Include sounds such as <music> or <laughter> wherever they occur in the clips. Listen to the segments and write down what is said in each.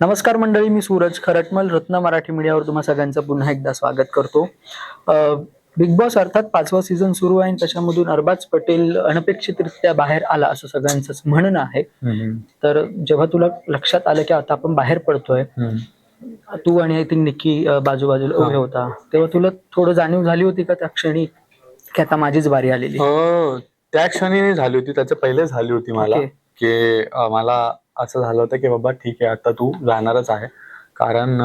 नमस्कार मंडळी मी सूरज खरटमल रत्न मराठी मीडियावर तुम्हा सगळ्यांचं पुन्हा एकदा स्वागत करतो. बिग बॉस अर्थात पाचवा सीझन सुरू आहे आणि त्याच्यामधून अरबाज पटेल अनपेक्षितरित्या बाहेर आला असं सगळ्यांचं म्हणणं आहे. तर जेव्हा तुला लक्षात आलं की आता आपण बाहेर पडतोय तू आणि आय थिंक निक्की बाजूबाजूला उभे होता. तेव्हा तुला थोडं जाणीव झाली होती का त्या क्षणी? की आता माझीच बारी आलेली. त्या क्षणी झाली होती. त्याच्या पहिले झाली होती मला. की मला असं झालं होतं की बाबा ठीक आहे आता तू जाणारच आहे. कारण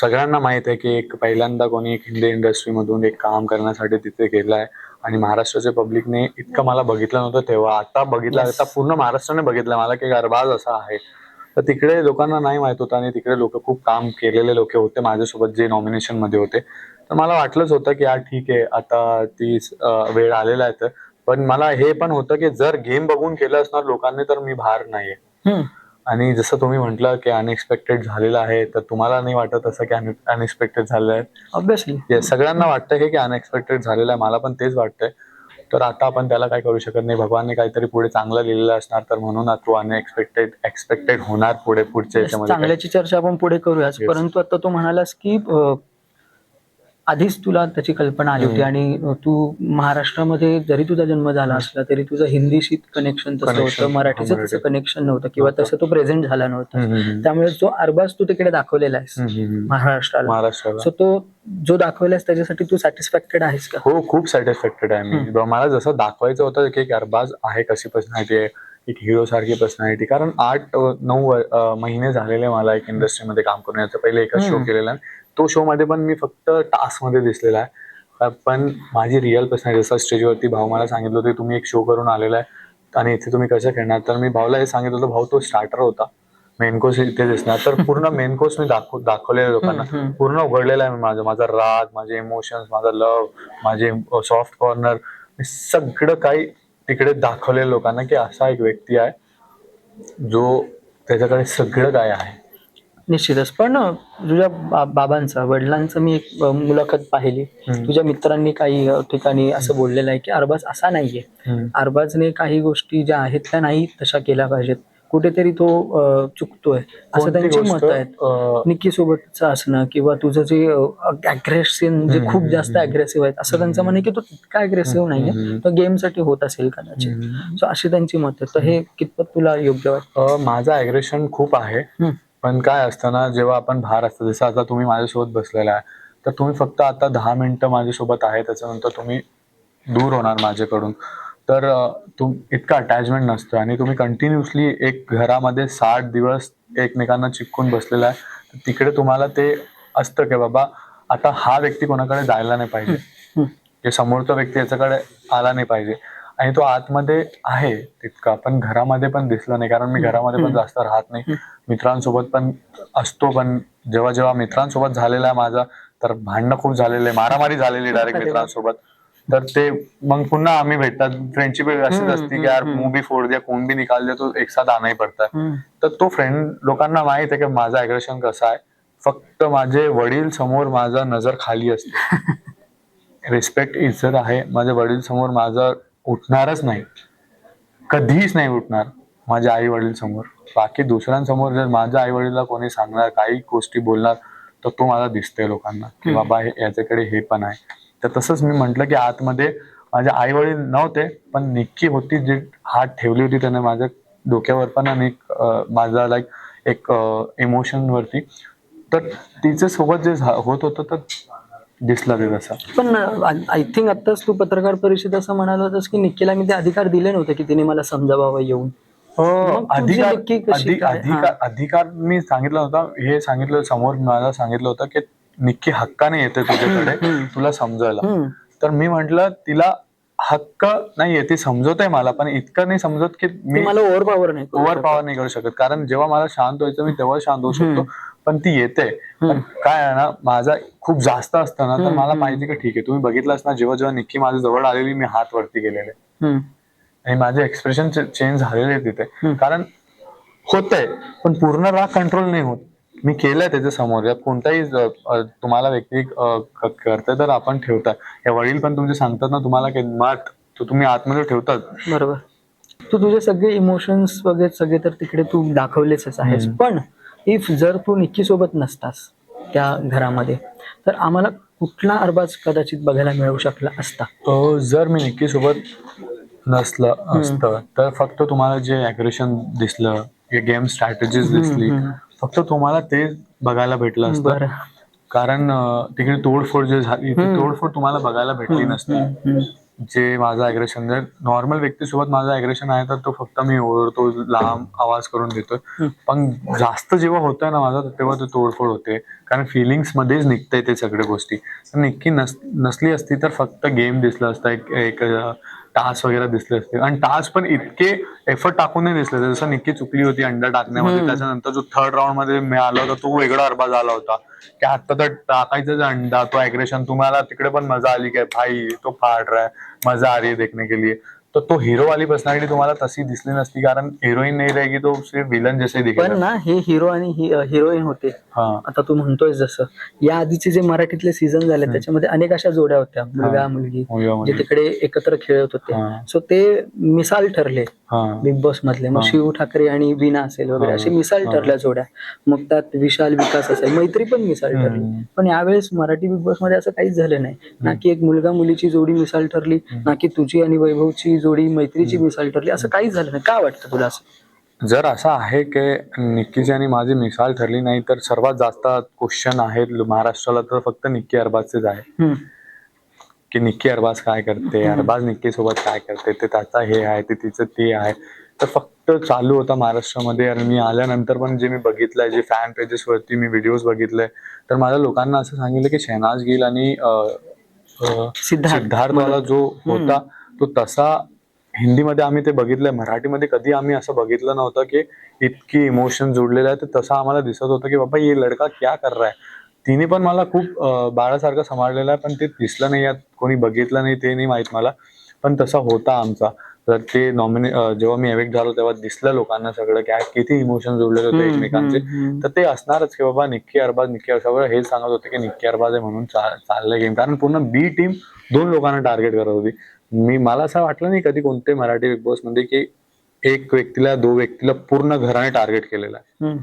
सगळ्यांना माहीत आहे की एक पहिल्यांदा कोणी एक हिंदी इंडस्ट्रीमधून एक काम करण्यासाठी तिथे गेलाय आणि महाराष्ट्राच्या पब्लिकने इतकं मला बघितलं नव्हतं तेव्हा. आता बघितलं. आता पूर्ण महाराष्ट्राने बघितलं मला की अरबाज असा आहे. तर तिकडे लोकांना नाही माहीत होतं आणि तिकडे लोक खूप काम केलेले लोक होते माझ्यासोबत जे नॉमिनेशनमध्ये होते. तर मला वाटलंच होतं की यार ठीक आहे आता ती वेळ आलेला आहे तर. पण मला हे पण होतं की जर गेम बघून केलं असणार लोकांनी तर मी बाहेर नाहीये. आणि जसं तुम्ही म्हटलं की अनएक्सपेक्टेड झालेलं आहे तर तुम्हाला नाही वाटत असं की अनएक्सपेक्टेड झालेलं आहे? ऑब्विसली Yes, सगळ्यांना वाटतं हे की अनएक्सपेक्टेड झालेलं आहे मला पण तेच वाटतंय. तर आता आपण त्याला काय करू शकत नाही? भगवानने काहीतरी पुढे चांगलं लिहिलेलं असणार तर म्हणून तो अनएक्सपेक्टेड एक्सपेक्टेड होणार पुढे पुढच्या याच्यामध्ये. चांगल्याची चर्चा आपण पुढे करूयाच Yes. परंतु आता तू म्हणालास की अं, आधीच तुला त्याची कल्पना आली होती आणि तू महाराष्ट्रामध्ये जरी तुझा जन्म झाला असला तरी तुझं हिंदीशी कनेक्शन तसं होतं मराठीचं मराठी. तसं कनेक्शन नव्हतं किंवा तसं तो प्रेझेंट झाला नव्हता. त्यामुळे जो अरबाज तू तिकडे दाखवलेला आहेस. महाराष्ट्राला सो तो जो दाखवलास त्याच्यासाठी तू सॅटिस्फॅक्टेड आहेस का? हो खूप सॅटिस्फॅक्टेड आहे मी. मला जसं दाखवायचं होतं की एक अरबाज आहे कशी पर्सनॅलिटी आहे? एक हिरो सारखी पर्सनॅलिटी कारण आठ नऊ महिने झालेले मला एक इंडस्ट्रीमध्ये काम करून याचं पहिले एकच शो. केलेला आहे तो शो मध्ये पण मी फक्त टास्कमध्ये दिसलेला आहे. पण माझी रिअल पर्सनॅलिटी जसं स्टेजवरती भाऊ मला सांगितलं होतं तुम्ही एक शो करून आलेला आहे आणि इथे तुम्ही कसं खेळणार? तर मी भाऊला हे सांगितलं होतं. भाऊ तो स्टार्टर होता. मेन कोर्स इथे दिसणार. तर पूर्ण मेन कोर्स मी दाखव दाखवलेलं लोकांना. पूर्ण उघडलेला आहे माझं. माझा राग माझे इमोशन्स माझा लव माझे सॉफ्ट कॉर्नर सगळं काही तिकडे दाखवलेलं लोकांना की असा एक व्यक्ती आहे जो त्याच्याकडे सगळं काय आहे. निश्चितच. पण तुझ्या बाबांचा वडिलांचं मी एक मुलाखत पाहिली. तुझ्या मित्रांनी काही ठिकाणी असं बोललेलं आहे की अरबाज असा नाहीये. अरबाजने काही गोष्टी ज्या आहेत त्या नाही तशा केल्या पाहिजेत. कुठेतरी तो अं, चुकतोय. असं कोणती त्यांची गोष्ट, मत आहेत. निक्की सोबतचं असणं किंवा तुझं जे अग्रेसिव्ह जे खूप जास्त. अग्रेसिव्ह आहेत असं त्यांचं म्हणे की तो तितका अग्रेसिव्ह नाहीये. तो गेमसाठी होत असेल कदाचित. सो अशी त्यांची मत आहे तर हे कितपत तुला योग्य वाटतं? अं, माझं अग्रेशन खूप आहे. हम्म. पण काय असतं ना जेव्हा आपण बाहेर असतो जसं आता तुम्ही माझ्यासोबत बसलेला आहे तर तुम्ही फक्त आता दहा मिनिटं माझ्यासोबत आहे त्याच्यानंतर तुम्ही दूर होणार माझ्याकडून. तर तुम इतकं अटॅचमेंट नसतं आणि तुम्ही कंटिन्युअसली एक घरामध्ये साठ दिवस एकमेकांना चिपकून बसलेला आहे. तिकडे तुम्हाला ते असतं की बाबा आता हा व्यक्ती कोणाकडे जायला नाही पाहिजे. समोरचा व्यक्ती याच्याकडे आला नाही पाहिजे. आणि तो आतमध्ये आहे तितका पण घरामध्ये पण दिसला नाही. कारण मी घरामध्ये पण. जास्त राहत नाही. मित्रांसोबत पण असतो पण जेव्हा जेव्हा मित्रांसोबत झालेला आहे माझा तर भांडणं खूप झालेले मारामारी झालेली डायरेक्ट. मित्रांसोबत. तर ते मग पुन्हा आम्ही भेटतात. फ्रेंडशिप अशीच असते की यार मूवी फोड दिया कोण भी निकाल दिया तो एक साथ आना ही पडता है. हम्म. तर तो फ्रेंड लोकांना माहीत आहे की माझा अग्रेशन कसं आहे. फक्त माझे वडील समोर माझा नजर खाली असते. <laughs> रिस्पेक्ट इज्जत आहे. माझ्या वडील समोर माझं उठणारच नाही. कधीच नाही उठणार माझ्या आई वडील समोर. बाकी दुसऱ्यांसमोर जर माझ्या आई वडीलला कोणी सांगणार काही गोष्टी बोलणार तर तो मला दिसतोय लोकांना की. बाबा हे याच्याकडे हे पण आहे. तर तसंच मी म्हंटल की आतमध्ये माझे आई वडील नव्हते पण निक्की होती जी हात ठेवली होती त्याने माझ्या डोक्यावर पण आणि माझा लाईक एक इमोशन वरती. तर तिच्या सोबत जे होत होतं तर दिसलं ते तसं. पण आय थिंक आताच तू पत्रकार परिषद असं म्हणाला होतास की निक्कीला मी ते अधिकार दिले नव्हते की तिने मला समजावावं येऊन. तुझी अधिकार? अधिकार अधिकार मी सांगितलं होतं हे सांगितलं समोर मला सांगितलं होतं की निक्की हक्काने येते तुझ्याकडे. तुला समजायला. तर मी म्हंटल तिला हक्क नाहीये ती समजत आहे मला पण इतकं नाही समजत की मी मला ओव्हर पॉवर नाही करू ओव्हर शकत. पॉवर नाही करू शकत कारण जेव्हा मला शांत व्हायचं मी तेव्हा शांत होऊ शकतो. पण ती येते पण. काय आहे ना माझा खूप जास्त असतं ना तर मला. पाहिजे की ठीक आहे तुम्ही बघितलंच ना जेव्हा जेव्हा निक्की माझ्या जवळ आलेली मी हात वरती गेलेले. आणि माझे एक्सप्रेशन चेंज झालेले तिथे. कारण होतंय पण पूर्ण राग कंट्रोल नाही होत मी केलंय त्याच्यासमोर. या कोणताही तुम्हाला व्यक्ती करते तर आपण ठेवता. या वडील पण तुमचे सांगतात ना तुम्हाला की मात तो तुम्ही आतमध्ये ठेवतात. बरोबर. तू तुझे सगळे इमोशन्स वगैरे सगळे तर तिकडे तू दाखवलेच आहेस. पण इफ जर तू निक्की सोबत नसतास त्या घरामध्ये तर आम्हाला कुठला अरबाज कदाचित बघायला मिळू शकला असता? अ, जर मी निक्की सोबत नसलं असतं तर फक्त तुम्हाला जे अग्रेशन दिसलं गेम स्ट्रॅटेजीज दिसली. फक्त तुम्हाला ते बघायला भेटलं असतं. बरं. कारण अ, तिकडे तोडफोड जे झाली ती हम्म. तोडफोड तुम्हाला बघायला भेटली नसती. हम्म. जे माझं अग्रेशन जर नॉर्मल व्यक्तीसोबत माझं अग्रेशन आहे तर तो फक्त मी ओरडतो लांब आवाज करून देतोय. हम्म. पण जास्त जेव्हा होतंय ना माझं तेव्हा ते तोडफोड होते. कारण फिलिंग्स मध्येच निघतंय ते सगळे गोष्टी. तर नक्की नस नसली असती तर फक्त गेम दिसलं असतं. एक एक टास वगैरे दिसले असते आणि टास पण इतके एफर्ट टाकून नाही दिसले जसं निक्की चुकली होती अंडा टाकण्यामध्ये. त्याच्यानंतर जो थर्ड राऊंडमध्ये मिळाला होता तो वेगळा अरबा झाला होता. की आता तर टाकायचं अंडा तो अग्रेशन तुम्हाला तिकडे पण मजा आली काय भाई तो फाट रहा है मजा आ रही है देखने के लिए. तर तो हिरो वाली पर्सनॅलिटी तुम्हाला तशी दिसली नसती कारण हिरोईन नाही रहेगी तो सिर्फ विलन जैसे पण ना हे हिरो आणि हिरोईन होते. हा. आता तू म्हणतोय जसं या आधीचे जे मराठीतले सीझन झाले त्याच्यामध्ये अनेक अशा जोड्या होत्या. मुलगा मुलगी जे. तिकडे एकत्र खेळत होते. हा. सो ते मिसाल ठरले हा. बिग बॉस मधले. मग हा. शिव ठाकरे आणि वीणा असेल वगैरे हा. अशी मिसाल हा. ठरल्या जोड्या. मग त्यात विशाल विकास असेल. मैत्री पण मिसाल ठरली. हम्म. पण यावेळेस मराठी बिग बॉसमध्ये असं काहीच झालं नाही. ना की एक मुलगा मुलीची जोडी मिसाल ठरली ना की तुझी आणि वैभवची जोडी मैत्रीची मिसाल ठरली असं काहीच झालं नाही. का वाटतं तुला असं? जर असं आहे की निक्कीची आणि माझी मिसाल ठरली नाही तर सर्वात जास्त क्वेश्चन आहेत महाराष्ट्राला तर फक्त निक्की अरबाजचेच आहे. की निक्की अरबाज काय करते अरबाज निक्की सोबत काय करते ते त्याचा हे आहे ते तिचं ते आहे. तर फक्त चालू होता महाराष्ट्रामध्ये आणि मी आल्यानंतर पण जे मी बघितलंय जे फॅन पेजेस वरती मी व्हिडिओज बघितले तर माझ्या लोकांना असं सांगितलं की शहनाज गिल आणि सिद्धार्थवाला जो होता तो तसा हिंदीमध्ये आम्ही ते बघितलंय मराठीमध्ये कधी आम्ही असं बघितलं नव्हतं की इतकी इमोशन जोडलेलं आहे तर तसं आम्हाला दिसत होतं की बाबा ये लडका क्या कर रहा है? तिने पण मला खूप बाळासारखं सांभाळलेलं आहे पण ते दिसलं नाही यात कोणी बघितलं नाही ते नाही माहीत मला. पण तसा होता आमचा. तर ते नॉमिने जेव्हा मी एवेक्ट झालो तेव्हा दिसलं लोकांना सगळं काय किती इमोशन जोडलेले होते एकमेकांचे. तर ते असणारच की बाबा निक्की अरबाज निक्की सगळं हेच सांगत होते की निक्की अरबाज आहे म्हणून चाललंय गेम कारण पूर्ण बी टीम दोन लोकांना टार्गेट करत होती. मी मला असं वाटलं नाही कधी कोणते मराठी बिग बॉसमध्ये की एक व्यक्तीला दोन व्यक्तीला पूर्ण घराने टार्गेट केलेलं आहे.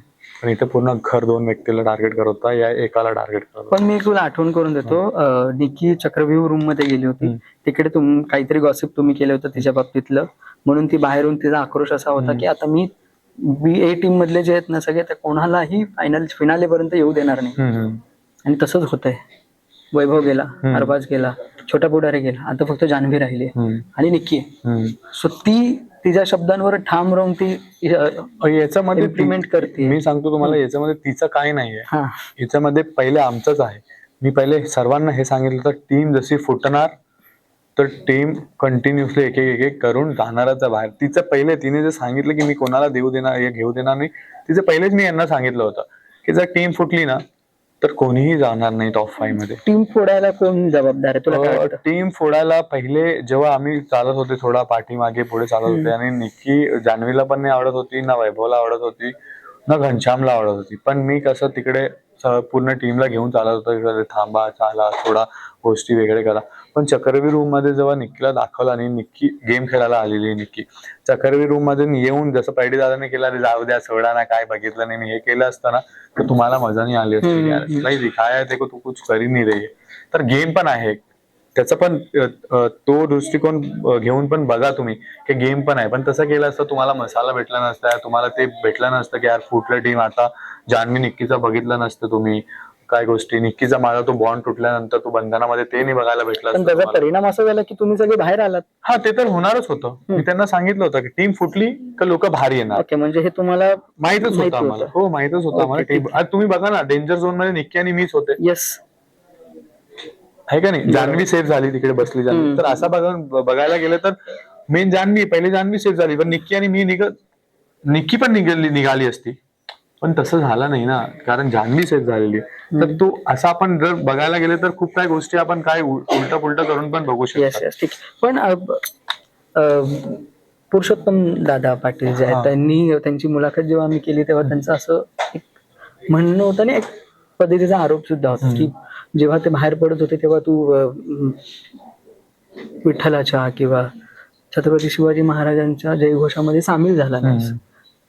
पण इथे पूर्ण घर दोन व्यक्तीला टार्गेट करत होता या एकाला टार्गेट करत पण मी तुला आठवण करून देतो निकी चक्रव्यूह रूममध्ये गेली होती. तिकडे तुम काहीतरी गॉसिप तुम्ही केलं होतं तिच्या बाबतीतलं. म्हणून ती बाहेरून तिचा आक्रोश असा होता की आता मी बी ए टीम मधले जे आहेत ना सगळे त्या कोणालाही फायनल फिनाले पर्यंत येऊ देणार नाही. आणि तसंच होतंय. वैभव गेला. अरबाज गेला. छोटा पुढारी गेला आता फक्त जान्हवी राहिली आणि निक्की. सो ती तिच्या शब्दांवर ठाम राहून ती याच्यामध्ये इम्प्लिमेंट करते. मी सांगतो तुम्हाला याच्यामध्ये तिचं काही नाहीये. याच्यामध्ये पहिले आमचंच आहे. मी पहिले सर्वांना हे सांगितलं तर टीम जशी फुटणार तर टीम कंटिन्युअसली एक एक एक करून जाणारच बाहेर. तिचं पहिले तिने जे सांगितलं की मी कोणाला देऊ देणार हे घेऊ देणार नाही तिचं पहिलेच मी यांना सांगितलं होतं की जर टीम फुटली ना तर कोणीही जाणार नाही टॉप फाईव्हमध्ये. टीम फोडायला कोण जबाबदार आहे? तुला काय वाटतं? टीम फोडायला पहिले जेव्हा आम्ही चालत होते थोडा पाठीमागे पुढे चालत होते आणि निक्की जान्हवीला पण नाही आवडत होती ना वैभवला आवडत होती ना घनश्यामला आवडत होती. पण मी कसं तिकडे स- पूर्ण टीमला घेऊन चालत होतो थांबा चाला थोडा गोष्टी वेगळे करा. पण चक्रवी रूममध्ये जेव्हा निक्कीला दाखवलं आणि निक्की गेम खेळायला आलेली आहे निक्की चक्रवी रूममध्ये येऊन जसं पैडी दादाने केलं अरे जाऊ द्या सोडा ना काय बघितलं नाही मी हे केलं असतं ना तर तुम्हाला मजा नाही आली असती. यार. नहीं दिखाया है देखो तू कुछ कर नहीं रही है तर गेम पण आहे त्याचा पण तो दृष्टिकोन घेऊन पण बघा तुम्ही की गेम पण आहे. पण तसं केलं असतं तुम्हाला मसाला भेटला नसता तुम्हाला ते भेटलं नसतं की यार फुटलं टीम आता जान्हवी निक्कीचा बघितलं नसतं तुम्ही. काय गोष्टी निक्कीचा माझा तो बॉन्ड तुटल्यानंतर तो बंधनामध्ये ते नाही बघायला भेटलं पण त्याचा. परिणाम असा झाला की तुम्ही सगळे बाहेर आलात. हा ते तर होणारच होतं. मी त्यांना सांगितलं होतं की टीम फुटली का लोक भारी येणार? ओके म्हणजे हे तुम्हाला माहितच माहिती होतं. आम्हाला. हो माहितच होतं आम्हाला. टीम आज तुम्ही बघा ना डेंजर झोनमध्ये निक्की आणि मीच होते. येस आहे का नाही? जान्हवी सेफ झाली तिकडे बसली जान्हवी. तर असं बघा बघायला गेलं तर मेन जान्हवी पहिले जान्हवी सेफ झाली पण निक्की आणि मी निघत निक्की पण निघाली निघाली असती. पण तसं झालं नाही ना कारण जान्हवी सेफ झालेली तर तो असं आपण जर बघायला गेले तर खूप काही गोष्टी आपण काय उलट पुलट करून पण बघू शकतो पण पुरुषोत्तम दादा पाटील जे. आहेत त्यांनी त्यांची मुलाखत जेव्हा आम्ही केली तेव्हा त्यांचं असं एक म्हणणं होतं आणि एक पद्धतीचा आरोप सुद्धा होता. की जेव्हा ते बाहेर पडत होते तेव्हा तू विठ्ठलाच्या किंवा छत्रपती शिवाजी महाराजांच्या जयघोषामध्ये सामील झाला हम्म.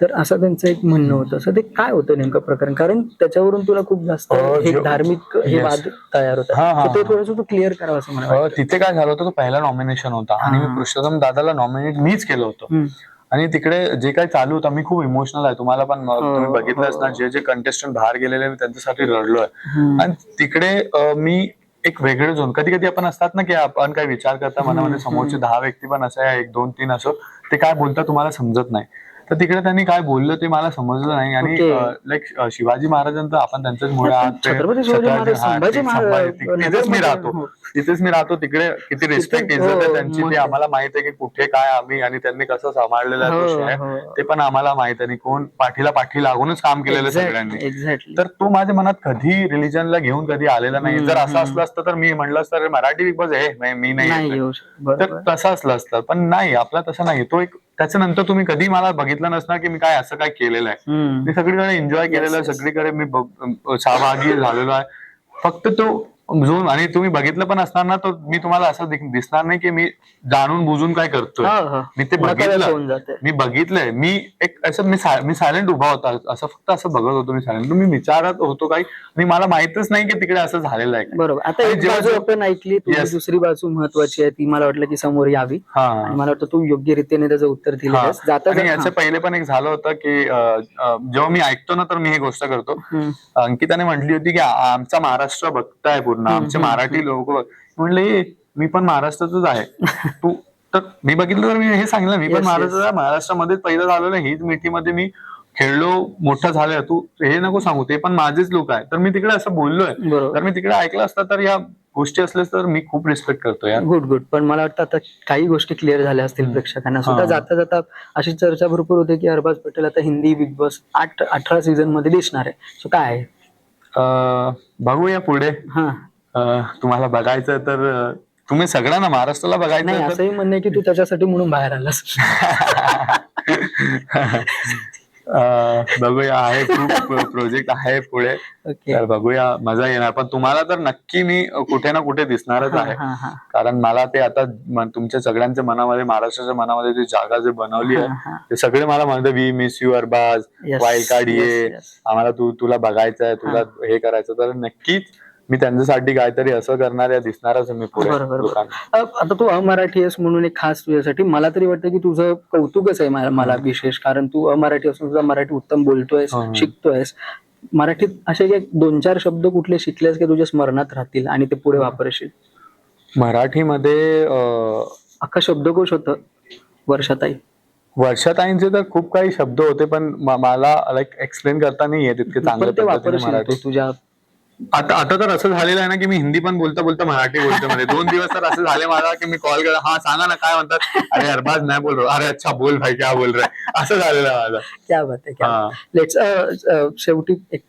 तर असं त्यांचं एक म्हणणं होतं असं ते काय होतं नेमकं प्रकरण कारण त्याच्यावरून तुला खूप जास्त हे धार्मिक हे. वाद तयार हा, हा, तर ते हा. थोडंसं तू क्लिअर करावं असं मला वाटतं. तिथे काय झालं होतं तो पहिला नॉमिनेशन होता आणि हा. मी पुरुषोत्तम दादाला नॉमिनेट मीच केलं होतं. आणि तिकडे जे काही चालू होतं मी खूप इमोशनल आहे तुम्हाला पण अ, तुम्ही हो, बघितलं असणार हो. जे जे कंटेस्टंट बाहेर गेलेले मी त्यांच्यासाठी रडलोय हम्म. आणि तिकडे मी एक वेगळं झोन कधी कधी आपण असतात ना की आपण काय विचार करता मनामध्ये समोरचे दहा व्यक्ती पण असं आहे एक दोन तीन असो ते काय बोलतात तुम्हाला समजत नाही तर तिकडे त्यांनी काय बोललं ते मला समजलं नाही आणि Okay. लाईक शिवाजी महाराजांचं आपण त्यांच्याच मुळे आहात ते- छत्रपती शिवाजी महाराज, हा, ते संभाजी महाराज, संभाजी- तिथेच मी राहतो हो. तिथेच मी राहतो तिकडे किती रिस्पेक्ट तिथे- इज्जत आहे हो, त्यांची मग ते. आम्हाला माहीत आहे की कुठे काय आम्ही आणि त्यांनी कसं सांभाळलेलं आहे तो हो, शहर हो. ते पण आम्हाला माहीत आहे आणि कोण पाठीला पाठी लागूनच काम केलेलं आहे सगळ्यांनी एक्झॅक्टली तर तो माझ्या मनात कधी रिलीजनला घेऊन कधी आलेला नाही हम्म, जर असं हम्म. असलं असतं तर मी म्हणलं असतं "अरे, मराठी बिग बॉस आहे नाही, मी नाही नाही येत." येऊ शकत. तर बरोबर तसं असलं असतं पण नाही आपला तसं नाही तो एक त्याच्यानंतर तुम्ही कधी मला बघितलं नसणार की मी काय असं काय केलेलं आहे. मी सगळीकडे एन्जॉय केलेलं आहे. सगळीकडे मी सहभागी झालेलो आहे फक्त तो झोन आणि तुम्ही बघितलं पण असणार ना तर मी तुम्हाला असं दिख- दिसणार नाही की मी जाणून बुजून काय करतोय. हा, हा. मी ते नकळत बघितलं. जाते. मी बघितलंय. मी एक असं मी सा- मी सायलेंट उभा होता. असं फक्त असं बघत होतो मी सायलेंट मी विचारत होतो काही. आणि मला माहितच नाही की तिकडे असं झालेलं आहे काय. बरोबर. आता आणि एक जेव्हा- बाजू आपण ऐकली तुझी Yes. दुसरी बाजू महत्वाची आहे ती मला वाटलं की समोर यावी. हा. आणि मला वाटतं तू योग्य रीतीने त्याचं उत्तर दिलं. जाता आणि याच्या पहिले पण एक झालं होतं की अं, अं, जेव्हा मी ऐकतो ना तर मी ही गोष्ट करतो. अंकिताने म्हटली होती की आ- आमचा महाराष्ट्र बघताय पूर्ण. आमचे मराठी लोक म्हणले "ए, मी पण महाराष्ट्रातच आहे. <laughs> तू तर मी बघितलं तर मी हे सांगितलं मी पण. महाराष्ट्र महाराष्ट्रामध्ये पहिलं झालेलं हीच मिठीमध्ये मी खेळलो मोठा झालोय. तू हे नको सांगू. ते पण माझेच लोक आहे तर मी तिकडे असं बोललोय. बरोबर. तर मी तिकडे ऐकलं असतं तर या गोष्टी असल्यास तर मी खूप रिस्पेक्ट करतो यार. गुड गुड पण मला वाटतं आता काही गोष्टी क्लिअर झाल्या असतील. प्रेक्षकांना. सुद्धा. जाता जाता अशी चर्चा भरपूर होते की अरबाज पटेल आता हिंदी बिग बॉस आठ अठरा सीझनमध्ये दिसणार आहे. सो काय आहे? बघूया पुढे. हा. अं, तुम्हाला बघायचं तर अं, तुम्ही सगळ्यांना महाराष्ट्राला नाही बघायचं असंही म्हणणं आहे की तू त्याच्यासाठी म्हणून बाहेर आलास. <laughs> बघूया आहे खूप प्रोजेक्ट आहे पुढे. तर बघूया मजा येणार. पण तुम्हाला तर नक्की मी कुठे ना कुठे दिसणारच आहे. कारण मला ते आता तुमच्या सगळ्यांच्या मनामध्ये महाराष्ट्राच्या मनामध्ये जी जागा जी बनवली आहे. ते सगळे मला म्हणतात we miss you Arbaz wild card ये. आम्हाला तू तुला बघायचं आहे तुला हे. करायचं तर नक्कीच मी त्यांच्यासाठी काहीतरी असं करणार आहे दिसणारच मी पुढे बरोबर, बरोबर. लोकांना. अ, आता तू अमराठी आहेस म्हणून एक खास तुझ्यासाठी मला तरी वाटतं की तुझं कौतुकच आहे मला- मला विशेष. कारण तू अमराठी असून तुझा मराठी उत्तम बोलतोयस हम्म. शिकतोयस. मराठीत असे एक दोन चार शब्द कुठले शिकलेस की तुझ्या स्मरणात राहतील आणि ते पुढे वापरशील? मराठीमध्ये अं, अख्खा शब्दकोश होतं वर्षाताई. वर्षाताईंचे तर खूप काही शब्द होते पण म- मला लाईक एक्सप्लेन करता नाही येत इतके पण चांगल्या ते पद्धतीने वापरशील मराठी. तुझ्या आता आता तर असं झालेलं आहे ना की मी हिंदी पण बोलता बोलता मराठी बोलतो मध्ये. दोन दिवस तर असं झाले मला की मी कॉल केला. हा सांगा ना काय म्हणतात? अरे अरबाज नाही बोल रहा अरे अच्छा बोल भाई क्या बोल रहा असं झालेलं आहे माझं. क्या बात आहे क्या हा. लेट्स शेवटी एक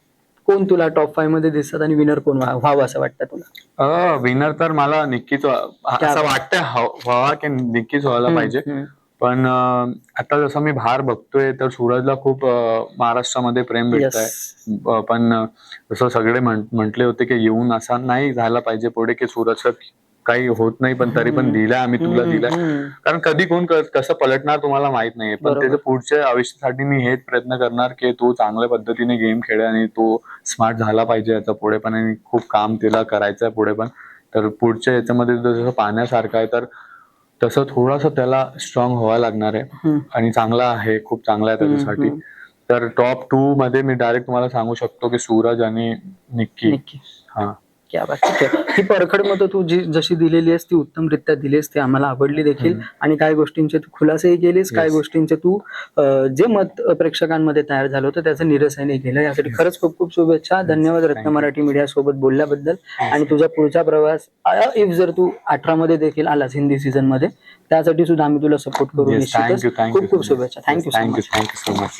कोण तुला टॉप फाईव्हमध्ये दिसतात आणि विनर कोण व्हा- व्हावं असं वाटतं तुला? विनर तर मला नक्कीच असं हव- व्हावा की नक्कीच व्हायला पाहिजे. हम्म, हम्म. पण आता जसं मी बाहेर बघतोय तर सूरजला खूप महाराष्ट्रामध्ये प्रेम भेटत आहे. पण जसं सगळे म्हंटले होते की येऊन असा नाही झाला पाहिजे पुढे की सूरजचं काही होत नाही पण तरी पण. दिलाय आम्ही तुला दिलाय. कारण कधी कोण कसं पलटणार तुम्हाला माहीत नाहीये पण. त्याच्या पुढच्या आयुष्यासाठी मी हेच प्रयत्न करणार की तो चांगल्या पद्धतीने गेम खेळेल आणि तो स्मार्ट झाला पाहिजे याचा पुढे पण आणि खूप काम तिला करायचं आहे पुढे पण तर पुढच्या याच्यामध्ये जसं पाहण्यासारखं आहे तर तसं थोडासा त्याला स्ट्रॉंग व्हावं लागणार आहे. आणि चांगला आहे खूप चांगला आहे त्याच्यासाठी. तर टॉप टू मध्ये मी डायरेक्ट तुम्हाला सांगू शकतो की सूरज आणि नक्की. हा. क्या बात ही. परखड मत तू जी जशी दिलेली आहेस ती उत्तमरित्या दिलीस ती आम्हाला आवडली देखील. आणि काही गोष्टींचे तू खुलासेही केलीस काही. गोष्टींचे तू अं, जे मत प्रेक्षकांमध्ये तयार झालं होतं त्याचं निरसनही केलं. यासाठी खरंच खूप खूप शुभेच्छा. धन्यवाद रत्न. मराठी मीडिया सोबत बोलल्याबद्दल. आणि तुझा पुढचा प्रवास इफ जर तू अठरा मध्ये देखील आलास हिंदी सीझनमध्ये त्यासाठी सुद्धा आम्ही तुला सपोर्ट करू निश्चितच. खूप खूप शुभेच्छा. Thank you thank you thank you so much